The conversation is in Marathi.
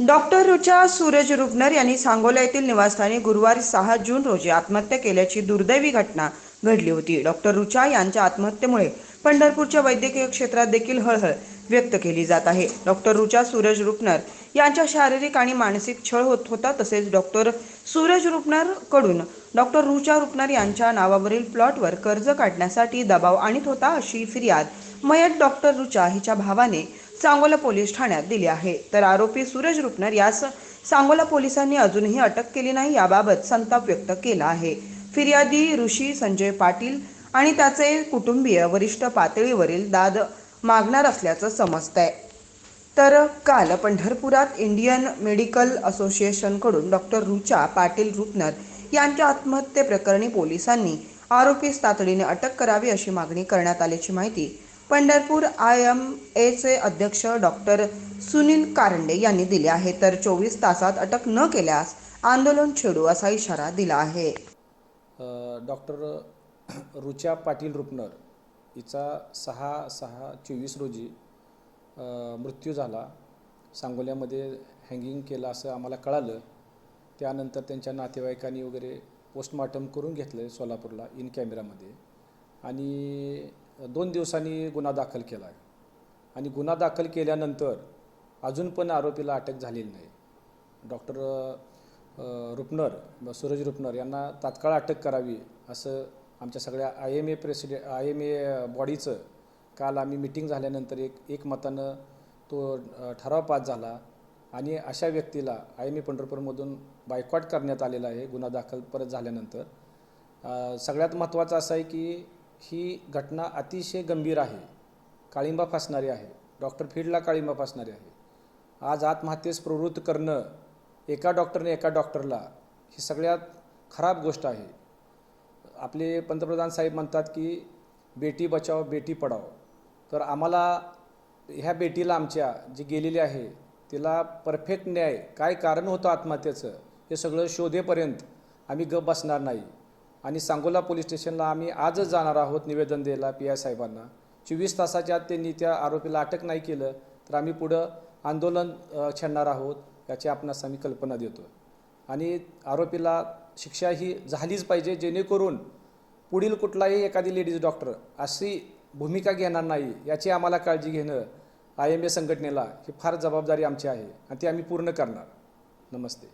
डॉक्टर रुचा सूरज रुपनर यांनी सांगोला येथील निवासस्थानी गुरुवारी सहा जून रोजी आत्महत्या केल्याची दुर्दैवी घटना घडली होती. डॉक्टर रुचा यांच्या आत्महत्येमुळे पंढरपूरच्या वैद्यकीय क्षेत्रात देखील हळहळ व्यक्त केली जात आहे. डॉक्टर रुचा सूरज रुपनर यांच्या शारीरिक आणि मानसिक छळ होत होता तसेच डॉक्टर सूरज रुपनरकडून डॉक्टर रुचा रुपनर यांच्या नावावरील प्लॉटवर कर्ज काढण्यासाठी दबाव आणत होता अशी फिर्याद मयत डॉक्टर रुचा हिच्या भावाने सांगोला पोलीस ठाण्यात दिली आहे. तर आरोपी सूरज रुपनर यास सांगोला पोलिसांनी अजूनही अटक केली नाही याबाबत संताप व्यक्त केला आहे. फिर्यादी ऋषी संजय पाटील आणि त्याचे कुटुंबीय वरिष्ठ पातळीवरील दाद मागणार असल्याचं समजतंय. तर काल पंढरपुरात इंडियन मेडिकल असोसिएशनकडून डॉक्टर रुचा पाटील रुपनर यांच्या आत्महत्येप्रकरणी पोलिसांनी आरोपीस तातडीने अटक करावी अशी मागणी करण्यात आल्याची माहिती पंढरपूर आय एम एचे अध्यक्ष डॉक्टर सुनील कारंडे यांनी दिले आहे. तर चोवीस तासात अटक न केल्यास आंदोलन छेडू असा इशारा दिला आहे. डॉक्टर रुचा पाटील रुपनर हिचा सहा सहा चोवीस रोजी मृत्यू झाला. सांगोल्यामध्ये हँगिंग केलं असं आम्हाला कळालं. त्यानंतर त्यांच्या नातेवाईकांनी वगैरे पोस्टमॉर्टम करून घेतलं सोलापूरला इन कॅमेरामध्ये आणि दोन दिवसांनी गुन्हा दाखल केला आहे. आणि गुन्हा दाखल केल्यानंतर अजून पण आरोपीला अटक झालेली नाही. डॉक्टर रुपनर सूरज रुपनर यांना तात्काळ अटक करावी असं आमच्या सगळ्या I M A president I M A बॉडीचं काल आम्ही मिटिंग झाल्यानंतर एक एकमतानं तो ठराव पास झाला आणि अशा व्यक्तीला आय एम ए पंढरपूरमधून बायकॉट करण्यात आलेला आहे गुन्हा दाखल परत झाल्यानंतर. सगळ्यात महत्त्वाचं असं आहे की ही घटना अतिशय गंभीर आहे. काळिंबा फासणारी आहे. डॉक्टर फील्डला काळिंबा फासणारी आहे. आज आत्महत्येस प्रवृत्त करणं एका डॉक्टरने एका डॉक्टरला ही सगळ्यात खराब गोष्ट आहे. आपले पंतप्रधान साहेब म्हणतात की बेटी बचाव बेटी पडाव तर आम्हाला ह्या बेटीला आमच्या जी गेलेली आहे तिला परफेक्ट न्याय काय कारण होतं आत्महत्येचं हे सगळं शोधेपर्यंत आम्ही गप बसणार नाही. आणि सांगोला पोलीस स्टेशनला आम्ही आजच जाणार आहोत निवेदन द्यायला पी आय साहेबांना. चोवीस तासाच्या आत त्यांनी त्या आरोपीला अटक नाही केलं तर आम्ही पुढं आंदोलन छेडणार आहोत याची आपणास आम्ही कल्पना देतो आणि आरोपीला शिक्षा ही झालीच पाहिजे जेणेकरून पुढील कुठलाही एखादी लेडीज डॉक्टर अशी भूमिका घेणार नाही याची आम्हाला काळजी घेणं आय एम ए संघटनेला ही फार जबाबदारी आमची आहे आणि ती आम्ही पूर्ण करणार. नमस्ते.